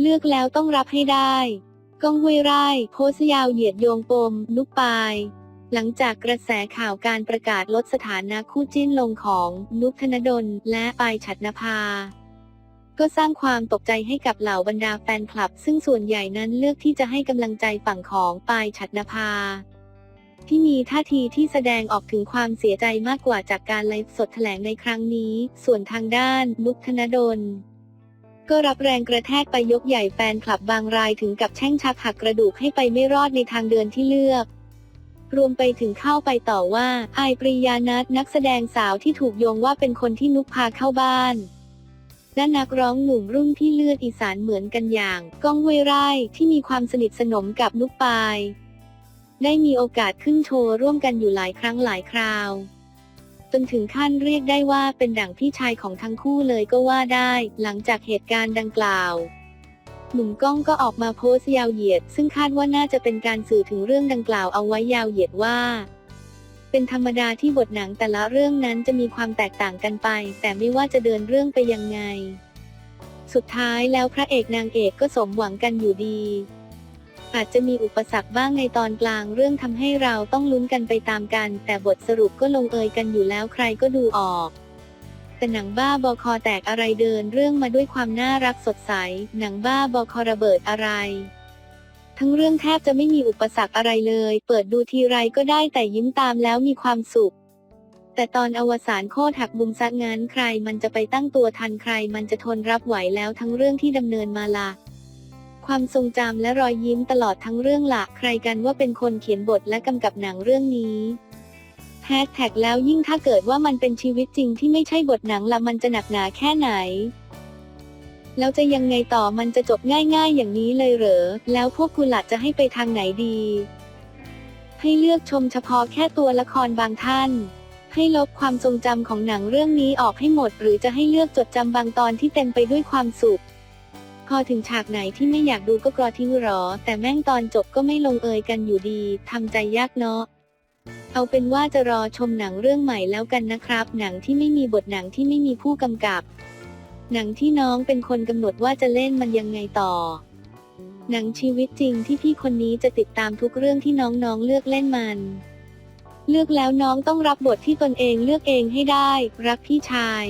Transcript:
เลือกแล้วต้องรับให้ได้ก้องห้วยไร่โพสยาวเหยียดโยงปม นุกปาย หลังจากกระแสข่าวการประกาศลดสถานะคู่จิ้นลงของนุกธนดล และปายฉัตรนภา ก็สร้างความตกใจให้กับเหล่าบรรดาแฟนคลับ ซึ่งส่วนใหญ่นั้นเลือกที่จะให้กำลังใจฝั่งของปายฉัตรนภา ที่มีท่าทีที่แสดงออกถึงความเสียใจมากกว่าจากการไลฟ์สดแถลงในครั้งนี้ ส่วนทางด้านนุกธนดล ก็รับแรงกระแทกไปยกใหญ่แฟนคลับบางรายถึงกับแช่งชักหักกระดูกให้ไปไม่รอดในทางเดินที่เลือก รวมไปถึงเข้าไปต่อว่าไอปริยานัทนักแสดงสาวที่ถูกโยงว่าเป็นคนที่นุกพาเข้าบ้านและนักร้องหนุ่มรุ่นที่เลือดอีสานเหมือนกันอย่าง ก้องห้วยไร่ที่มีความสนิทสนมกับนุกปาย ได้มีโอกาสขึ้นโชว์ร่วมกันอยู่หลายครั้งหลายคราว จนถึงขั้นเรียกได้ว่าเป็นดั่งพี่ชายของทั้งคู่เลยก็ว่าได้ หลังจากเหตุการณ์ดังกล่าว หนุ่มก้องก็ออกมาโพสต์ยาวเหยียด ซึ่งคาดว่าน่าจะเป็นการสื่อถึงเรื่องดังกล่าวเอาไว้ยาวเหยียดว่าเป็นธรรมดาที่บทหนังแต่ละเรื่องนั้นจะมีความแตกต่างกันไป แต่ไม่ว่าจะเดินเรื่องไปยังไง สุดท้ายแล้วพระเอกนางเอกก็สมหวังกันอยู่ดี อาจจะมีอุปสรรคบ้างในตอนกลางเรื่องทำให้เราต้องลุ้นกันไปตามกัน แต่บทสรุปก็ลงเอยกันอยู่แล้วใครก็ดูออกแต่หนังบ้าบอคอแตกอะไรเดินเรื่องมาด้วยความน่ารักสดใส หนังบ้าบอคอระเบิดอะไร ทั้งเรื่องแทบจะไม่มีอุปสรรคอะไรเลย เปิดดูทีไรก็ได้แต่ยิ้มตามแล้วมีความสุข แต่ตอนอวสานโคตรหักมุมซักงั้นใครมันจะไปตั้งตัวทันใครมันจะทนรับไหวแล้วทั้งเรื่องที่ดำเนินมาละ ความทรงจำและรอยยิ้มตลอดทั้งเรื่องละใครกันว่าเป็นคนเขียนบทและกำกับหนังเรื่องนี้แฮชแท็กแล้วยิ่งถ้าเกิดว่ามันเป็นชีวิตจริงที่ไม่ใช่บทหนังละมันจะหนักหนาแค่ไหน แล้วจะยังไงต่อมันจะจบง่ายๆอย่างนี้เลยเหรอ แล้วพวกคุณหล่ะจะให้ไปทางไหนดี ให้เลือกชมเฉพาะแค่ตัวละครบางท่าน ให้ลบความทรงจำของหนังเรื่องนี้ออกให้หมด หรือจะให้เลือกจดจำบางตอนที่เต็มไปด้วยความสุข พอถึงฉากไหนที่ไม่อยากดูก็กรอทิ้งหรอ แต่แม่งตอนจบก็ไม่ลงเอยกันอยู่ดีทำใจยากเนาะเอาเป็นว่าจะรอชมหนังเรื่องใหม่แล้วกันนะครับ หนังที่ไม่มีบทหนังที่ไม่มีผู้กำกับ หนังที่น้องเป็นคนกำหนดว่าจะเล่นมันยังไงต่อ หนังชีวิตจริงที่พี่คนนี้จะติดตามทุกเรื่องที่น้องๆเลือกเล่นมัน เลือกแล้วน้องต้องรับบทที่ตนเองเลือกเองให้ได้ รักพี่ชาย